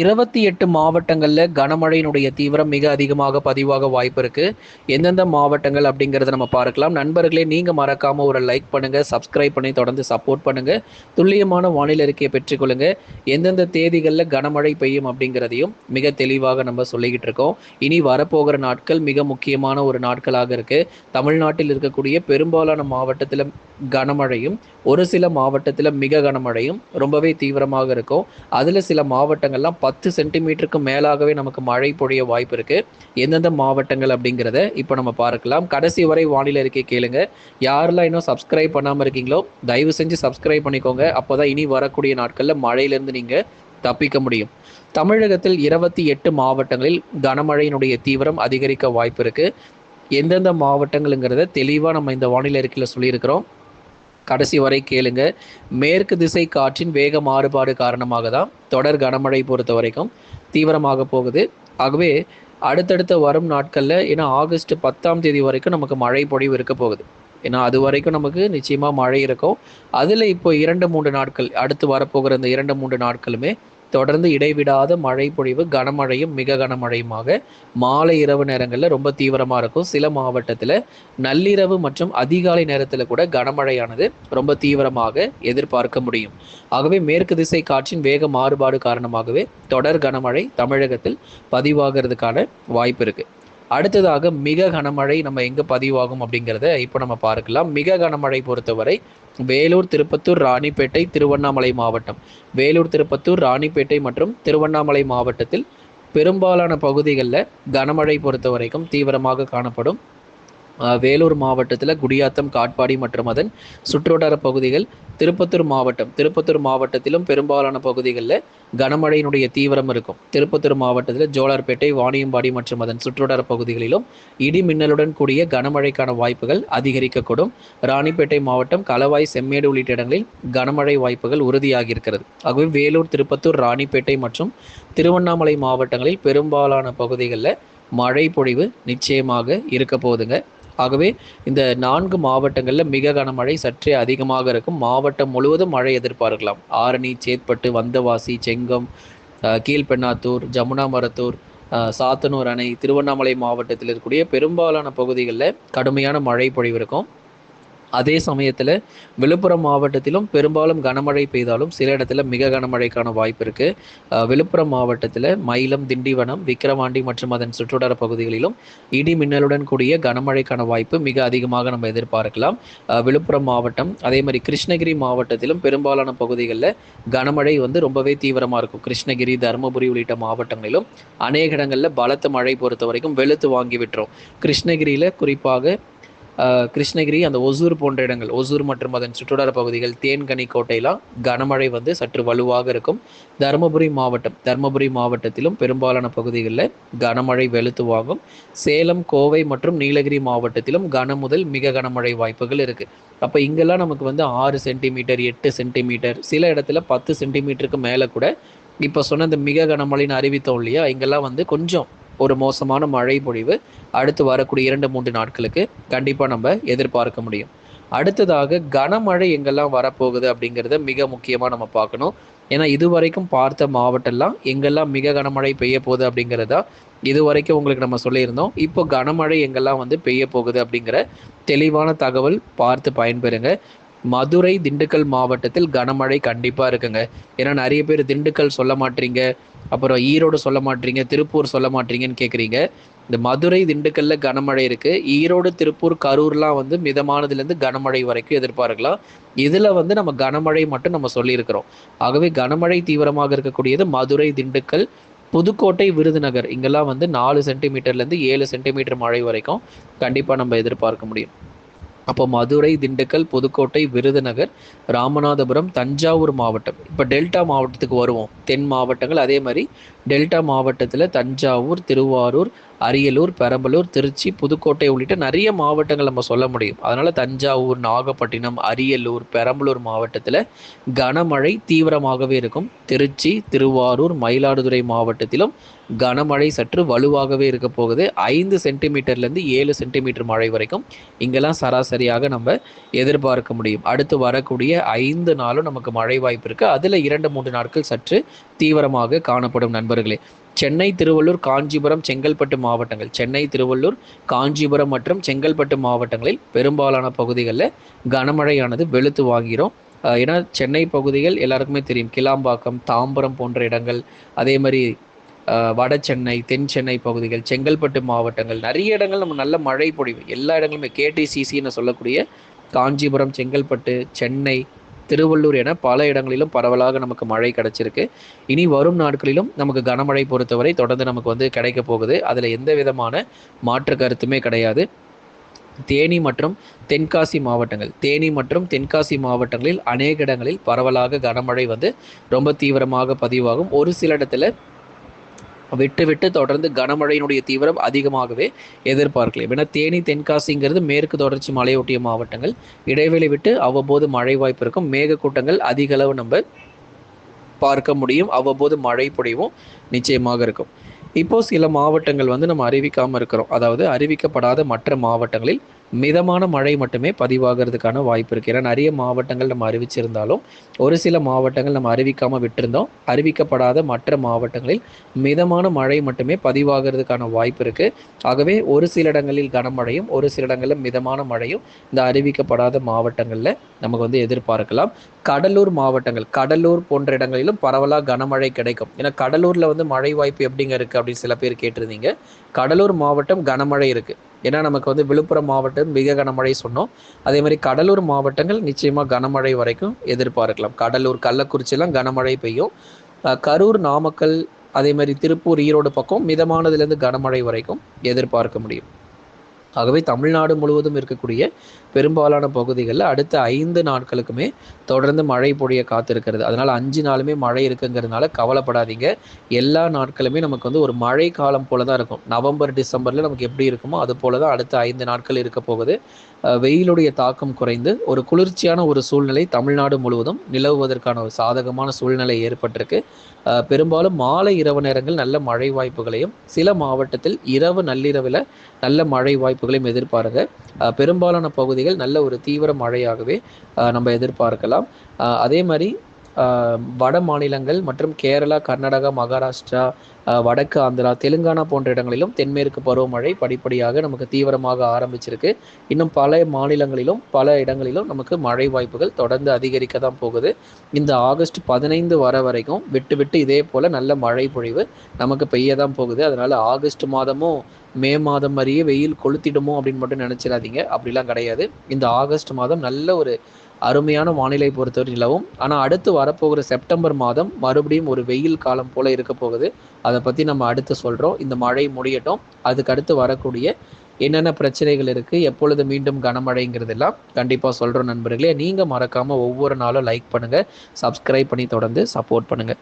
இருபத்தி எட்டு மாவட்டங்களில் கனமழையினுடைய தீவிரம் மிக அதிகமாக பதிவாக வாய்ப்பு இருக்கு. எந்தெந்த மாவட்டங்கள் அப்படிங்கிறத நம்ம பார்க்கலாம். நண்பர்களே நீங்கள் மறக்காம ஒரு லைக் பண்ணுங்க சப்ஸ்கிரைப் பண்ணி தொடர்ந்து சப்போர்ட் பண்ணுங்க. துல்லியமான வானிலை அறிக்கையை பெற்றுக்கொள்ளுங்க. எந்தெந்த தேதிகளில் கனமழை பெய்யும் அப்படிங்கிறதையும் மிக தெளிவாக நம்ம சொல்லிக்கிட்டு இருக்கோம். இனி வரப்போகிற நாட்கள் மிக முக்கியமான ஒரு நாட்களாக இருக்கு. தமிழ்நாட்டில் இருக்கக்கூடிய பெரும்பாலான மாவட்டத்தில் கனமழையும் ஒரு சில மாவட்டத்தில் மிக கனமழையும் ரொம்பவே தீவிரமாக இருக்கும். அதில் சில மாவட்டங்கள்லாம் பத்து சென்டிமீட்டருக்கு மேலாகவே நமக்கு மழை பொழிய வாய்ப்பு இருக்கு. எந்தெந்த மாவட்டங்கள் அப்படிங்கிறத இப்போ நம்ம பார்க்கலாம். கடைசி வரை வானிலை இருக்கே கேளுங்க. யாரெல்லாம் இன்னும் சப்ஸ்கிரைப் பண்ணாமல் இருக்கீங்களோ தயவு செஞ்சு சப்ஸ்கிரைப் பண்ணிக்கோங்க. அப்போதான் இனி வரக்கூடிய நாட்களில் மழையிலேருந்து நீங்கள் தப்பிக்க முடியும். தமிழகத்தில் இருபத்தி எட்டு மாவட்டங்களில் கனமழையினுடைய தீவிரம் அதிகரிக்க வாய்ப்பு இருக்கு. எந்தெந்த மாவட்டங்கள்ங்கிறத தெளிவாக நம்ம இந்த வானிலை அறிக்கையில் சொல்லியிருக்கிறோம். கடைசி வரை கேளுங்க. மேற்கு திசை காற்றின் வேக மாறுபாடு காரணமாக தான் தொடர் கனமழை பொறுத்த வரைக்கும் தீவிரமாக போகுது. ஆகவே அடுத்தடுத்த வரும் நாட்களில் ஏன்னா ஆகஸ்ட் பத்தாம் தேதி வரைக்கும் நமக்கு மழை பொழிவு இருக்க போகுது. ஏன்னா அது வரைக்கும் நமக்கு நிச்சயமாக மழை இருக்கும். அதில் இப்போ இரண்டு மூன்று நாட்கள் அடுத்து வரப்போகிற இந்த இரண்டு மூன்று நாட்களுமே தொடர்ந்து இடைவிடாத மழை பொழிவு கனமழையும் மிக கனமழையுமாக மாலை இரவு நேரங்களில் ரொம்ப தீவிரமாக இருக்கும். சில மாவட்டத்தில் நள்ளிரவு மற்றும் அதிகாலை நேரத்தில் கூட கனமழையானது ரொம்ப தீவிரமாக எதிர்பார்க்க முடியும். ஆகவே மேற்கு திசை காற்றின் வேக மாறுபாடு காரணமாகவே தொடர் கனமழை தமிழகத்தில் பதிவாகிறதுக்கான வாய்ப்பு இருக்குது அடுத்ததாக மிக கனமழை நம்ம எங்கே பதிவாகும் அப்படிங்கிறத இப்போ நம்ம பார்க்கலாம். மிக கனமழை பொறுத்தவரை வேலூர் திருப்பத்தூர் ராணிப்பேட்டை திருவண்ணாமலை மாவட்டம். வேலூர் திருப்பத்தூர் ராணிப்பேட்டை மற்றும் திருவண்ணாமலை மாவட்டத்தில் பெரும்பாலான பகுதிகளில் கனமழை பொறுத்த வரைக்கும் தீவிரமாக காணப்படும் வேலூர் மாவட்டத்தில் குடியாத்தம் காட்பாடி மற்றும் அதன் சுற்றுவட்டார பகுதிகள் திருப்பத்தூர் மாவட்டம். திருப்பத்தூர் மாவட்டத்திலும் பெரும்பாலான பகுதிகளில் கனமழையினுடைய தீவிரம் இருக்கும். திருப்பத்தூர் மாவட்டத்தில் ஜோலார்பேட்டை வாணியம்பாடி மற்றும் அதன் சுற்றுவட்டார பகுதிகளிலும் இடி மின்னலுடன் கூடிய கனமழைக்கான வாய்ப்புகள் அதிகரிக்கக்கூடும். ராணிப்பேட்டை மாவட்டம் களவாய் செம்மேடு உள்ளிட்ட இடங்களில் கனமழை வாய்ப்புகள் உறுதியாகி இருக்கிறது. ஆகவே வேலூர் திருப்பத்தூர் ராணிப்பேட்டை மற்றும் திருவண்ணாமலை மாவட்டங்களில் பெரும்பாலான பகுதிகளில் மழை பொழிவு நிச்சயமாக இருக்க போகுதுங்க. ஆகவே இந்த நான்கு மாவட்டங்களில் மிக கனமழை சற்றே அதிகமாக இருக்கும். மாவட்டம் முழுவதும் மழை எதிர்பார்க்கலாம். ஆரணி சேத்பட்டு வந்தவாசி செங்கம் கீழ்பெண்ணாத்தூர் ஜமுனா மரத்தூர் சாத்தனூர் அணை திருவண்ணாமலை மாவட்டத்தில் இருக்கக்கூடிய பெரும்பாலான பகுதிகளில் கடுமையான மழை பொழிவு இருக்கும். அதே சமயத்தில் விழுப்புரம் மாவட்டத்திலும் பெரும்பாலும் கனமழை பெய்தாலும் சில இடத்துல மிக கனமழைக்கான வாய்ப்பு இருக்கு. விழுப்புரம் மாவட்டத்தில் மயிலம் திண்டிவனம் விக்கிரவாண்டி மற்றும் அதன் சுற்றுவட்டார பகுதிகளிலும் இடி மின்னலுடன் கூடிய கனமழைக்கான வாய்ப்பு மிக அதிகமாக நம்ம எதிர்பார்க்கலாம். விழுப்புரம் மாவட்டம் அதே மாதிரி கிருஷ்ணகிரி மாவட்டத்திலும் பெரும்பாலான பகுதிகளில் கனமழை வந்து ரொம்பவே தீவிரமாக இருக்கும். கிருஷ்ணகிரி தருமபுரி உள்ளிட்ட மாவட்டங்களிலும் அநேக இடங்களில் பலத்த மழை பொறுத்த வரைக்கும் வெளுத்து வாங்கி விட்டுரும். கிருஷ்ணகிரியில் குறிப்பாக கிருஷ்ணகிரி அந்த ஒசூர் போன்ற இடங்கள் ஒசூர் மற்றும் அதன் சுற்றுவட்டார பகுதிகள் தேன்கனி கோட்டையெல்லாம் கனமழை வந்து சற்று வலுவாக இருக்கும். தருமபுரி மாவட்டம் தருமபுரி மாவட்டத்திலும் பெரும்பாலான பகுதிகளில் கனமழை வெளுத்து வாங்கும் சேலம் கோவை மற்றும் நீலகிரி மாவட்டத்திலும் கன முதல் மிக கனமழை வாய்ப்புகள் இருக்கு. அப்போ இங்கெல்லாம் நமக்கு வந்து ஆறு சென்டிமீட்டர் எட்டு சென்டிமீட்டர் சில இடத்துல பத்து சென்டிமீட்டருக்கு மேலே கூட இப்போ சொன்ன இந்த மிக கனமழைன்னு அறிவித்தோம் இல்லையா? இங்கெல்லாம் வந்து கொஞ்சம் ஒரு மோசமான மழை பொழிவு அடுத்து வரக்கூடிய இரண்டு மூன்று நாட்களுக்கு கண்டிப்பாக நம்ம எதிர்பார்க்க முடியும். அடுத்ததாக கனமழை எங்கெல்லாம் வரப்போகுது அப்படிங்கிறத மிக முக்கியமாக நம்ம பார்க்கணும். ஏன்னா இது வரைக்கும் பார்த்த மாவட்டம்லாம் எங்கெல்லாம் மிக கனமழை பெய்ய போகுது அப்படிங்கிறதா இது வரைக்கும் உங்களுக்கு நம்ம சொல்லியிருந்தோம். இப்போ கனமழை எங்கெல்லாம் வந்து பெய்ய போகுது அப்படிங்கிற தெளிவான தகவல் பார்த்து பயன்பெறுங்க. மதுரை திண்டுக்கல் மாவட்டத்தில் கனமழை கண்டிப்பாக இருக்குங்க. ஏன்னா நிறைய பேர் திண்டுக்கல் சொல்ல மாட்டீங்க அப்புறம் ஈரோடு சொல்ல மாட்டீங்க திருப்பூர் சொல்ல மாட்டீங்கன்னு கேட்குறீங்க இந்த மதுரை திண்டுக்கல்ல கனமழை இருக்கு. ஈரோடு திருப்பூர் கரூர்லாம் வந்து மிதமானதுலேருந்து கனமழை வரைக்கும் எதிர்பார்க்கலாம். இதில் வந்து நம்ம கனமழை மட்டும் நம்ம சொல்லியிருக்கிறோம். ஆகவே கனமழை தீவிரமாக இருக்கக்கூடியது மதுரை திண்டுக்கல் புதுக்கோட்டை விருதுநகர். இங்கெல்லாம் வந்து நாலு சென்டிமீட்டர்லேருந்து ஏழு சென்டிமீட்டர் மழை வரைக்கும் கண்டிப்பாக நம்ம எதிர்பார்க்க முடியும். அப்போ மதுரை திண்டுக்கல் புதுக்கோட்டை விருதுநகர் ராமநாதபுரம் தஞ்சாவூர் மாவட்டம். இப்போ டெல்டா மாவட்டத்துக்கு வருவோம். தென் மாவட்டங்கள் அதே மாதிரி டெல்டா மாவட்டத்தில் தஞ்சாவூர் திருவாரூர் அரியலூர் பெரம்பலூர் திருச்சி புதுக்கோட்டை உள்ளிட்ட நிறைய மாவட்டங்கள் நம்ம சொல்ல முடியும். அதனால் தஞ்சாவூர் நாகப்பட்டினம் அரியலூர் பெரம்பலூர் மாவட்டத்தில் கனமழை தீவிரமாகவே இருக்கும். திருச்சி திருவாரூர் மயிலாடுதுறை மாவட்டத்திலும் கனமழை சற்று வலுவாகவே இருக்க போகுது. ஐந்து சென்டிமீட்டர்லேருந்து ஏழு சென்டிமீட்டர் மழை வரைக்கும் இங்கெல்லாம் சராசரியாக நம்ம எதிர்பார்க்க முடியும். அடுத்து வரக்கூடிய ஐந்து நாளும் நமக்கு மழை வாய்ப்பு இருக்குது அதில் இரண்டு மூன்று நாட்கள் சற்று தீவிரமாக காணப்படும் நண்பர்களே சென்னை திருவள்ளூர் காஞ்சிபுரம் செங்கல்பட்டு மாவட்டங்கள். சென்னை திருவள்ளூர் காஞ்சிபுரம் மற்றும் செங்கல்பட்டு மாவட்டங்களில் பெரும்பாலான பகுதிகளில் கனமழையானது வெளுத்து வாங்கிறோம். ஏன்னா சென்னை பகுதிகள் எல்லாருக்குமே தெரியும். கிளாம்பாக்கம் தாம்பரம் போன்ற இடங்கள் அதே மாதிரி வட சென்னை தென் சென்னை பகுதிகள் செங்கல்பட்டு மாவட்டங்கள் நிறைய இடங்கள் நம்ம நல்ல மழை பொழிவு. எல்லா இடங்களுமே கேடிசிசின்னு சொல்லக்கூடிய காஞ்சிபுரம் செங்கல்பட்டு சென்னை திருவள்ளூர் என பல இடங்களிலும் பரவலாக நமக்கு மழை கிடைச்சிருக்கு. இனி வரும் நாட்களிலும் நமக்கு கனமழை பொறுத்தவரை தொடர்ந்து நமக்கு வந்து கிடைக்க போகுது. அதில் எந்த விதமான மாற்று கருத்துமே கிடையாது. தேனி மற்றும் தென்காசி மாவட்டங்கள் தேனி மற்றும் தென்காசி மாவட்டங்களில் அநேக இடங்களில் பரவலாக கனமழை வந்து ரொம்ப தீவிரமாக பதிவாகும். ஒரு சில இடத்துல விட்டு விட்டு தொடர்ந்து கனமழையினுடைய தீவிரம் அதிகமாகவே எதிர்பார்க்கலாம் ஏன்னா தேனி தென்காசிங்கிறது மேற்கு தொடர்ச்சி மலையொட்டிய மாவட்டங்கள். இடைவெளி விட்டு அவ்வப்போது மழை வாய்ப்பு இருக்கும். மேகக்கூட்டங்கள் அதிக அளவு நம்ம பார்க்க முடியும். அவ்வப்போது மழை பொழிவும் நிச்சயமாக இருக்கும். இப்போ சில மாவட்டங்கள் வந்து நம்ம அறிவிக்காமல் இருக்கிறோம். அதாவது அறிவிக்கப்படாத மற்ற மாவட்டங்களில் மிதமான மழை மட்டுமே பதிவாகிறதுக்கான வாய்ப்பு இருக்குது ஏன்னா நிறைய மாவட்டங்கள் நம்ம அறிவிச்சிருந்தாலும் ஒரு சில மாவட்டங்கள் நம்ம அறிவிக்காமல் விட்டிருந்தோம். அறிவிக்கப்படாத மற்ற மாவட்டங்களில் மிதமான மழை மட்டுமே பதிவாகிறதுக்கான வாய்ப்பு இருக்குது ஆகவே ஒரு சில இடங்களில் கனமழையும் ஒரு சில இடங்களில் மிதமான மழையும் இந்த அறிவிக்கப்படாத மாவட்டங்களில் நமக்கு வந்து எதிர்பார்க்கலாம். கடலூர் மாவட்டங்கள் கடலூர் போன்ற இடங்களிலும் பரவலாக கனமழை கிடைக்கும். ஏன்னா கடலூரில் வந்து மழை வாய்ப்பு எப்படிங்க இருக்குது அப்படின்னு சில பேர் கேட்டிருந்தீங்க. கடலூர் மாவட்டம் கனமழை இருக்குது ஏன்னா நமக்கு வந்து விழுப்புரம் மாவட்டம் மிக கனமழை சொன்னோம். அதே மாதிரி கடலூர் மாவட்டங்கள் நிச்சயமாக கனமழை வரைக்கும் எதிர்பார்க்கலாம். கடலூர் கள்ளக்குறிச்சியெல்லாம் கனமழை பெய்யும். கரூர் நாமக்கல் அதே மாதிரி திருப்பூர் ஈரோடு பக்கம் மிதமானதுலேருந்து கனமழை வரைக்கும் எதிர்பார்க்க முடியும். ஆகவே தமிழ்நாடு முழுவதும் இருக்கக்கூடிய பெரும்பாலான பகுதிகளில் அடுத்த ஐந்து நாட்களுக்குமே தொடர்ந்து மழை பொழிய காத்திருக்கிறது. அதனால் அஞ்சு நாளுமே மழை இருக்குங்கிறதுனால கவலைப்படாதீங்க. எல்லா நாட்களுமே நமக்கு வந்து ஒரு மழை காலம் போல தான் இருக்கும். நவம்பர் டிசம்பரில் நமக்கு எப்படி இருக்குமோ அது போல தான் அடுத்த ஐந்து நாட்கள் இருக்க போகுது. வெயிலுடைய தாக்கம் குறைந்து ஒரு குளிர்ச்சியான ஒரு சூழ்நிலை தமிழ்நாடு முழுவதும் நிலவுவதற்கான ஒரு சாதகமான சூழ்நிலை ஏற்பட்டிருக்கு. பெரும்பாலும் மாலை இரவு நேரங்கள் நல்ல மழை வாய்ப்புகளையும் சில மாவட்டத்தில் இரவு நள்ளிரவில் நல்ல மழை வாய்ப்பு வாய்ப்புகளையும் எதிர்பாருங்க. பெரும்பாலான பகுதிகள் நல்ல ஒரு தீவிர மழையாகவே நம்ம எதிர்பார்க்கலாம். அதே மாதிரி வட மாநிலங்கள் மற்றும் கேரளா கர்நாடகா மகாராஷ்டிரா வடக்கு ஆந்திரா தெலுங்கானா போன்ற இடங்களிலும் தென்மேற்கு பருவமழை படிப்படியாக நமக்கு தீவிரமாக ஆரம்பிச்சிருக்கு. இன்னும் பல மாநிலங்களிலும் பல இடங்களிலும் நமக்கு மழை வாய்ப்புகள் தொடர்ந்து அதிகரிக்க தான் போகுது. இந்த ஆகஸ்ட் பதினைந்து வர வரைக்கும் விட்டு விட்டு இதே போல் நல்ல மழை பொழிவு நமக்கு பெய்ய தான் போகுது. அதனால் ஆகஸ்ட் மாதமும் மே மாதம் மாதிரியே வெயில் கொளுத்திடுமோ அப்படின்னு மட்டும் நினச்சிடாதீங்க. அப்படிலாம் கிடையாது. இந்த ஆகஸ்ட் மாதம் நல்ல ஒரு அருமையான வானிலை பொறுத்தவரை நிலவும். ஆனால் அடுத்து வரப்போகிற செப்டம்பர் மாதம் மறுபடியும் ஒரு வெயில் காலம் போல் இருக்க போகுது. அதை பற்றி நம்ம அடுத்து சொல்கிறோம் இந்த மழை முடியட்டும். அதுக்கு அடுத்து வரக்கூடிய என்னென்ன பிரச்சனைகள் இருக்குது எப்பொழுது மீண்டும் கனமழைங்கிறதெல்லாம் கண்டிப்பாக சொல்கிறோம் நண்பர்களே. நீங்கள் மறக்காமல் ஒவ்வொரு நாளும் லைக் பண்ணுங்கள் சப்ஸ்கிரைப் பண்ணி தொடர்ந்து சப்போர்ட் பண்ணுங்கள்